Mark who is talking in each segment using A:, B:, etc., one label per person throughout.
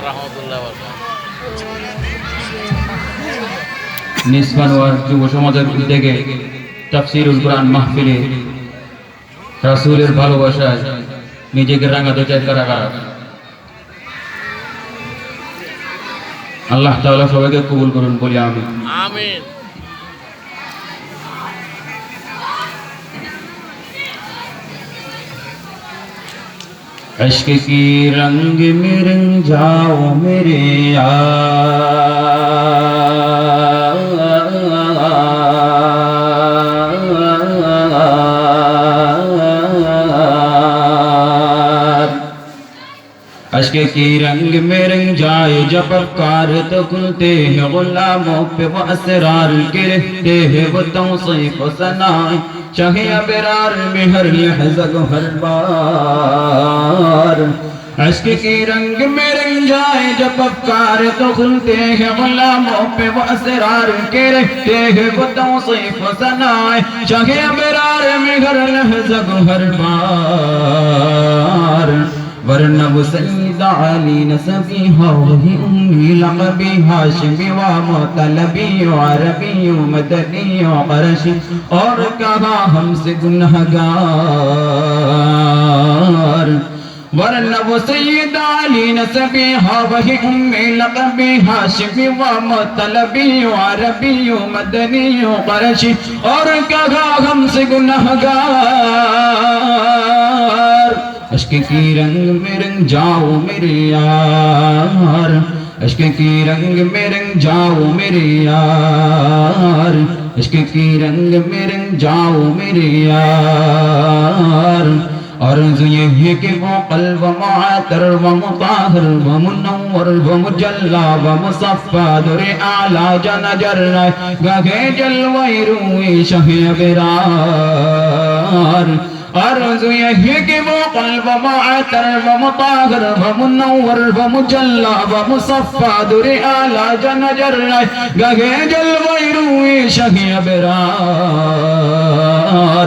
A: রহমতুল্লাহ
B: যুব সমাজের উদ্যোগে তাফসিরুল কোরআন মাহফিলে রাসূলের ভালোবাসায় নিজেকে রাঙাতে চায় আল্লাহ তাআলা সবাইকে কবুল করুন বলি আমি
A: আমিন।
B: عشق کی رنگ میں رنگ جاؤ میرے یار عشق کی رنگ میں رنگ جائے جب افکار تو کھلتے ہیں غلاموں پہ وہ اسرار کے ہیں وہ توصیف و سنائے۔ چاہے ابرار میں ہر لحظہ کو ہر بار۔ عشق کی رنگ میں رنگ جائے جب افکار تو کھلتے ہیں غلاموں پہ وہ اسرار کے رہتے ہیں وہ توصیف و سنائے چاہے ابرار میں ہر لحظہ کو ہر بار۔ ورنہ وہ سید علی نسبی ہو وہی امی لقبی ہاشمی و مطلبی و عربی و مدنی و قرشی اور کہا ہم سے گنہگار ورنہ وہ سید علی نسبی ہو وہی امی لقبی ہاشمی و مطلبی و عربی و مدنی و قرشی اور کہا ہم سے گنہگار عشق کی رنگ میں رنگ جاؤ میرے یار عشق کی رنگ میں رنگ جاؤ میرے یار عشق کی رنگ میں رنگ جاؤ میرے یار۔ عرض یہ ہے کہ وہ قلب معطر و مطاہر و منور و مجلا و مصفا در اعلی جن جر گگے جلوی روی شہ برار عرض یہ قلب معتر ومطاهر ومنور ومجلى ومصفى و مجلا جنجر مصفا در اعلی جن جر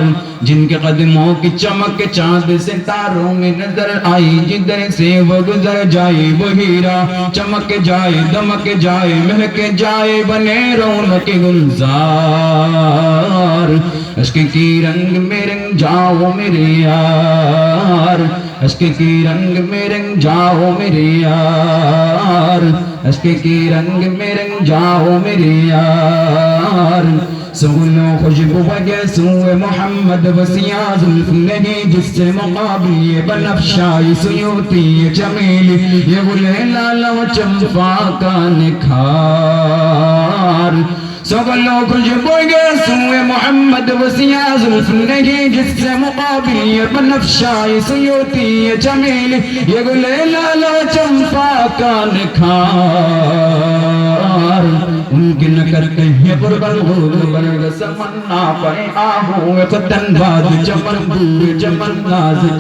B: گگے جن کے قدموں کی چمک کے چاند ستاروں میں نظر آئی جدھر سے وہ گزر جائے وہ ہیرا۔ چمک جائے، دمک جائے، مہک جائے، بنے رونق گلزار۔ عشق کی رنگ میں رنگ جاؤ میرے یار۔ عشق کی رنگ میں رنگ جاؤ میرے یار۔ عشق کی رنگ میں رنگ جاؤ میرے یار۔ سولو خوشبو بگے سوئے محمد وسیع زلف نہیں جس سے مقابل یہ بنفشائی سیوتی یہ چمیل یہ گلے لالا چمپا کا نکھار سولو خوشبو بگے سوئے محمد وسیع زلف نہیں جس سے مقابل یہ بنفشائی سیوتی یہ جمیلی یہ گلے لالا چمپا کا نکھار ان کی نہ کر کہیں پر بلغول برگ سمنا پڑے آہوں فتن باد چمن دور، چمن ناز، چمن